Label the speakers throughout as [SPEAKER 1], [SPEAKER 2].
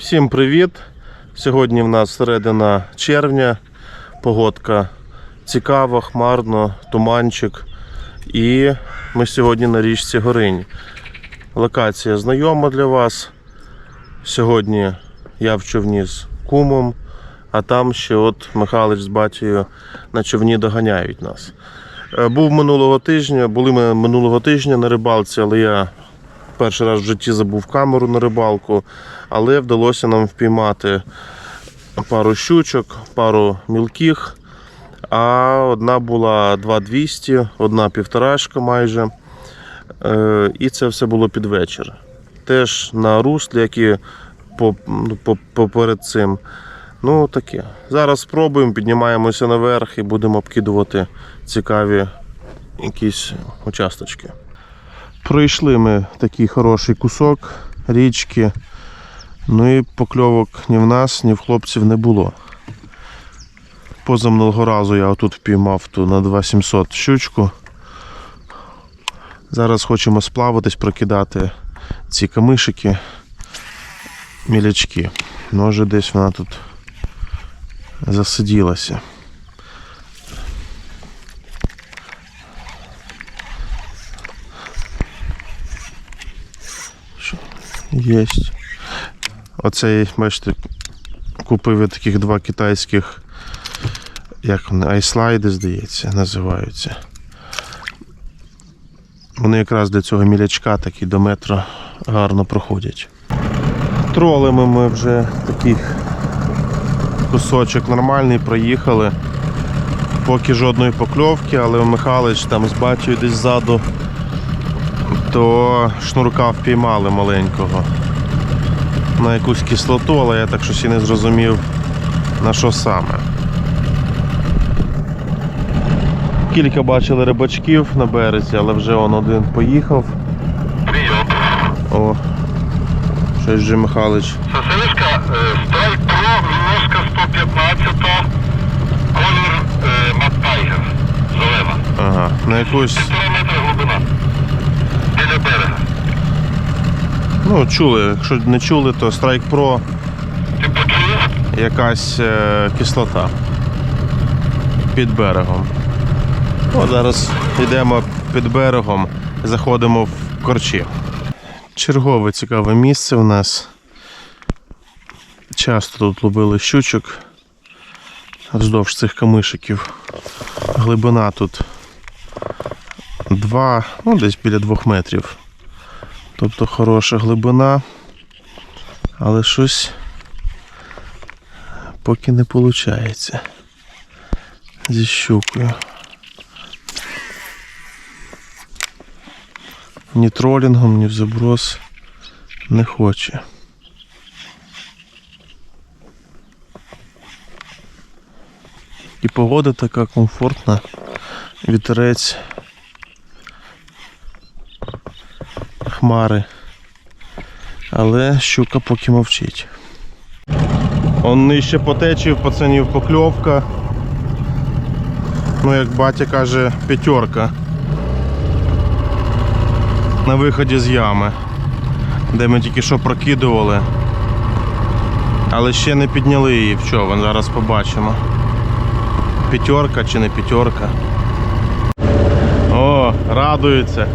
[SPEAKER 1] Всім привіт! Сьогодні в нас середина червня, погодка цікава, хмарно, туманчик. І ми сьогодні на річці Горинь. Локація знайома для вас. Сьогодні я в човні з кумом, а там ще от Михайлович з батькою на човні доганяють нас. Е, Був минулого тижня, були ми минулого тижня на рибалці, але я перший раз в житті забув камеру на рибалку, але вдалося нам впіймати пару щучок, пару мілких. А одна була 2200, одна півторашка майже. Е, І це все було під вечір. Теж на руслі, як і по- ну, поперед цим. Ну таке. Зараз спробуємо, піднімаємося наверх і будемо обкидувати цікаві якісь участочки. Пройшли ми такий хороший кусок річки. Ну і покльовок ні в нас, ні в хлопців не було. Позаминулого разу я отут впіймав ту на 2700 щучку. Зараз хочемо сплаватись, прокидати ці камишики, мілячки. Може десь вона тут засиділася. Єсть. Оцей, бачите, купив я таких два китайських, як вони, айслайди, здається, називаються. Вони якраз для цього мілячка такі до метра гарно проходять. Тролимо ми вже такий кусочок нормальний проїхали. Поки жодної покльовки, але Михайлович там з батькою десь ззаду, то шнурка впіймали маленького на якусь кислоту, але я так щось і не зрозумів на що саме. Кілька бачили рибачків на березі, але вже он один поїхав.
[SPEAKER 2] Прийом.
[SPEAKER 1] О, щось вже Михайлович.
[SPEAKER 2] Сосилишка, Страйк Про, Міношка 115, колір е, Тайгер, зелена.
[SPEAKER 1] Ага, на якусь.
[SPEAKER 2] Півтора метра глибина. Біля берега.
[SPEAKER 1] Ну, чули, якщо не чули, то Strike Pro якась е, кислота під берегом. О, зараз йдемо під берегом, заходимо в корчі. Чергове цікаве місце у нас. Часто тут ловили щучок вздовж цих камишиків. Глибина тут 2, ну десь біля 2 метрів. Тобто хороша глибина, але щось поки не виходить. Зі щукою. Ні тролінгом, ні в заброс не хоче. І погода така комфортна, вітерець, хмари. Але щука поки мовчить. Он нижче по течії, пацанів покльовка. Ну, як батя каже, п'ятерка. На виході з ями, де ми тільки що прокидували. Але ще не підняли її в човен, зараз побачимо. П'ятерка чи не п'ятерка. О, радується.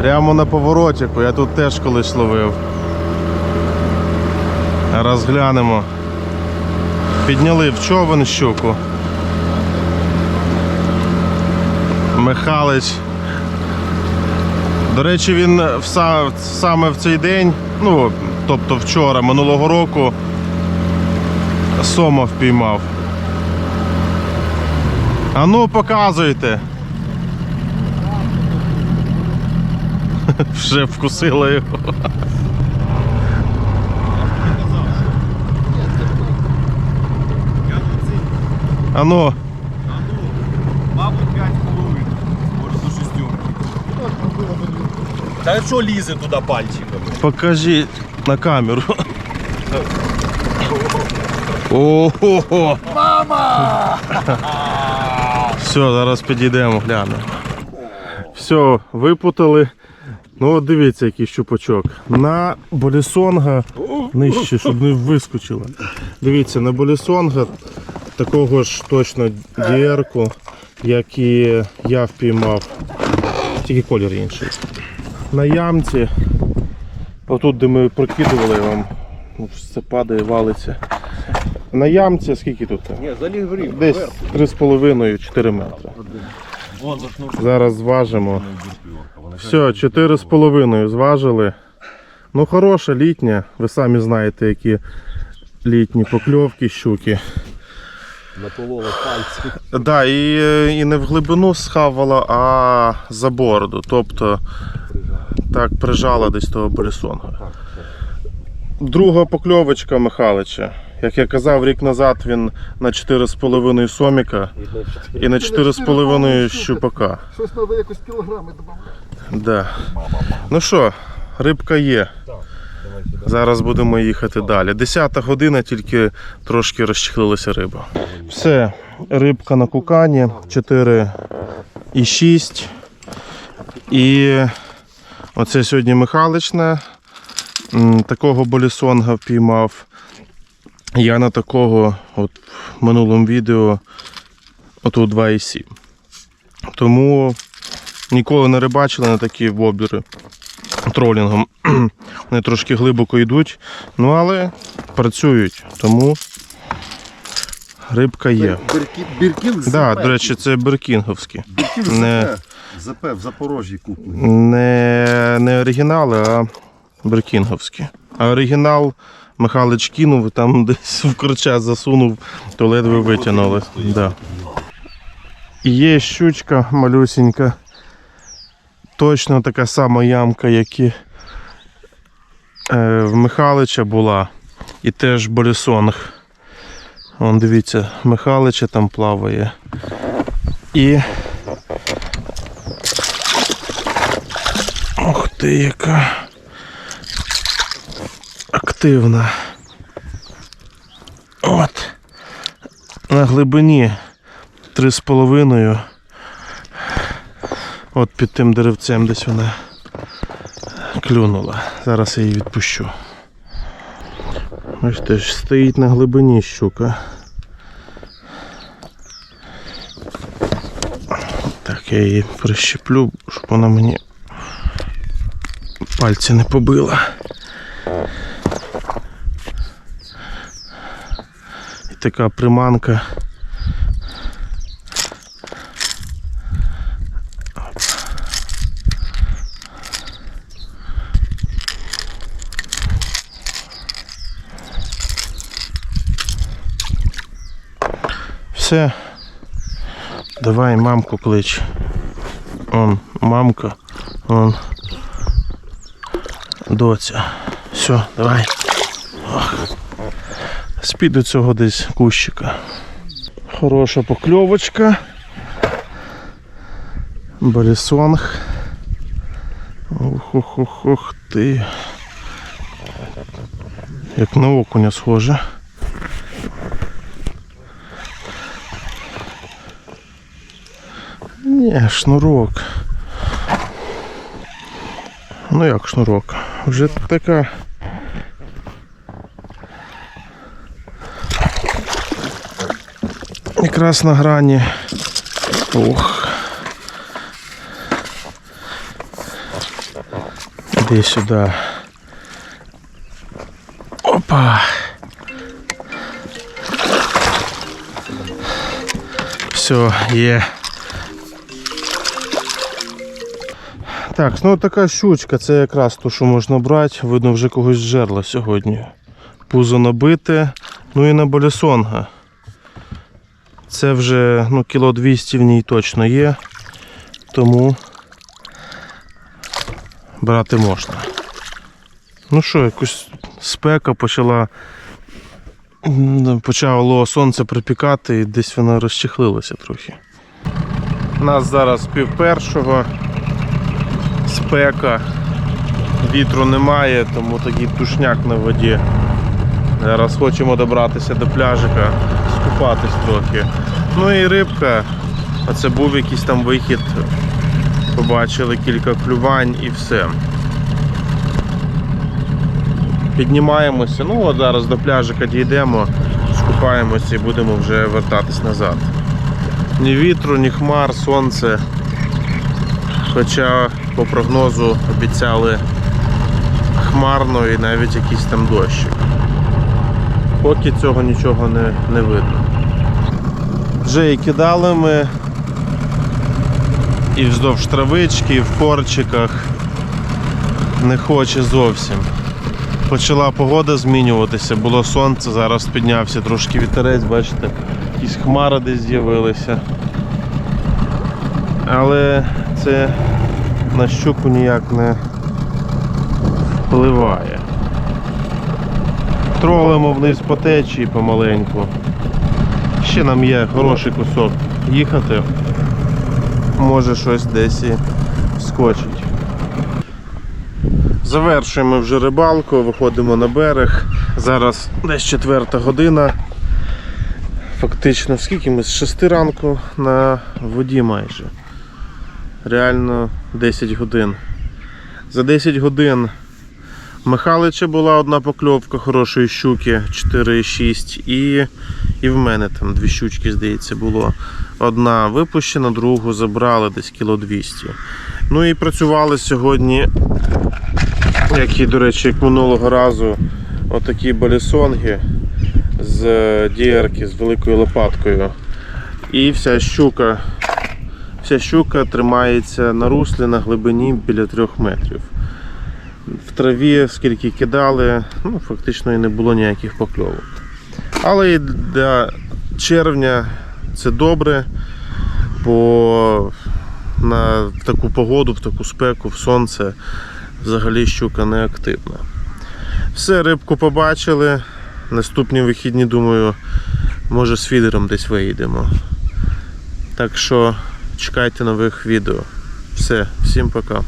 [SPEAKER 1] Прямо на поворотіку, я тут теж колись ловив. Розглянемо. Підняли в човен щуку. Михалич. До речі, він саме в цей день, ну, тобто вчора, минулого року, сома впіймав. А ну, показуйте. Вже вкусила його. А ну.
[SPEAKER 3] Мабуть, 5 половин, може до шестерки. Та що лізе туди пальчиками?
[SPEAKER 1] Покажи на камеру. Ого! Мама! Все, зараз підійдемо, глянемо. Все, випутали. Ну от дивіться, який щупачок. На болісонга нижче, щоб не вискочило. Дивіться, на болісонга такого ж точно дієрку, як і я впіймав. Тільки колір інший. На ямці, отут, де ми прокидували вам, все падає, валиться. На ямці скільки тут?
[SPEAKER 3] Ні, заліг в рів.
[SPEAKER 1] Десь 3,5-4 метри. Зараз зважимо. Все, 4,5 зважили. Ну, хороша літня. Ви самі знаєте, які літні покльовки, щуки.
[SPEAKER 3] Наполола пальці.
[SPEAKER 1] Да, і, е, і не в глибину схавала, а за бороду. Тобто так прижала десь того бресонга. Друга покльовочка Михалича. Як я казав, рік назад він на 4,5 соміка і на 4,5 щупака.
[SPEAKER 4] Щось треба якось кілограми додати.
[SPEAKER 1] Да. Ну що, рибка є. Зараз будемо їхати далі. Десята година, тільки трошки розчехлилася риба. Все, рибка на кукані 4 і 6. І оце сьогодні Михалична. Такого болісонга впіймав. Я на такого от в минулому відео оту 2,7. Тому Ніколи не рибачили на такі воблери тролінгом. Вони трошки глибоко йдуть, ну але працюють, тому рибка є.
[SPEAKER 4] Біркін, біркін
[SPEAKER 1] Да, до речі, це беркінговські.
[SPEAKER 4] біркін
[SPEAKER 1] не-
[SPEAKER 4] ЗП в Запорожжі куплений.
[SPEAKER 1] Не, не оригінали, а беркінговські. А оригінал Михайлович кинув, там десь в корча засунув, то ледве витягнули. Да. І Є щучка малюсенька. Точно така сама ямка, як і е, в Михалича була. І теж болісонг. Вон дивіться, Михалича там плаває. І Ух ти, яка активна. От. На глибині 3,5. От під тим деревцем десь вона клюнула. Зараз я її відпущу. Бачите, ж стоїть на глибині щука. Так, я її прищеплю, щоб вона мені пальці не побила. Така приманка. Все. Давай мамку клич. Он, мамка. Он. Доця. Все, давай. Ох. Спід до цього десь кущика. Хороша покльовочка. Балісонг. Ох, ох, ох, ох ти. Як на окуня схоже. Ні, шнурок. Ну як шнурок? Вже така. Якраз на грані. Ох. Іди сюди. Опа. Все, є. Так, ну така щучка, це якраз то, що можна брати. Видно, вже когось жерла сьогодні. Пузо набите, ну і на болісонга. Це вже ну, кіло 200 в ній точно є, тому брати можна. Ну що, якось спека почала. Почало сонце припікати і десь вона розчехлилася трохи. У нас зараз пів першого спека, вітру немає, тому такий тушняк на воді. Зараз хочемо добратися до пляжика, скупатись трохи. Ну і рибка, а це був якийсь там вихід. Побачили кілька клювань і все. піднімаємося. Ну от зараз до пляжика дійдемо, скупаємося і будемо вже вертатись назад. Ні вітру, ні хмар, сонце. Хоча по прогнозу обіцяли хмарно і навіть якийсь там дощик. Поки цього нічого не, не видно. Вже і кидали ми і вздовж травички, і в корчиках. Не хоче зовсім. Почала погода змінюватися, було сонце, зараз піднявся трошки вітерець, бачите, якісь хмари десь з'явилися. Але це на щуку ніяк не впливає. Тролимо вниз по течії помаленьку. Ще нам є хороший кусок їхати. Може щось десь і скочить. Завершуємо вже рибалку, виходимо на берег. Зараз десь четверта година. Фактично, скільки ми з 6 ранку на воді майже. Реально 10 годин. За 10 годин Михалича була одна покльовка хорошої щуки 4,6 і, і в мене там дві щучки, здається, було. Одна випущена, другу забрали десь кіло 200. Ну і працювали сьогодні, як і, до речі, як минулого разу, отакі балісонги з е, дієрки, з великою лопаткою. І вся щука, вся щука тримається на руслі на глибині біля 3 метрів. В траві, скільки кидали, ну, фактично і не було ніяких покльовок. Але і для червня це добре, бо на таку погоду, в таку спеку, в сонце взагалі щука не активна. Все, рибку побачили. Наступні вихідні, думаю, може з фідером десь виїдемо. Так що чекайте нових відео. Все, всім пока.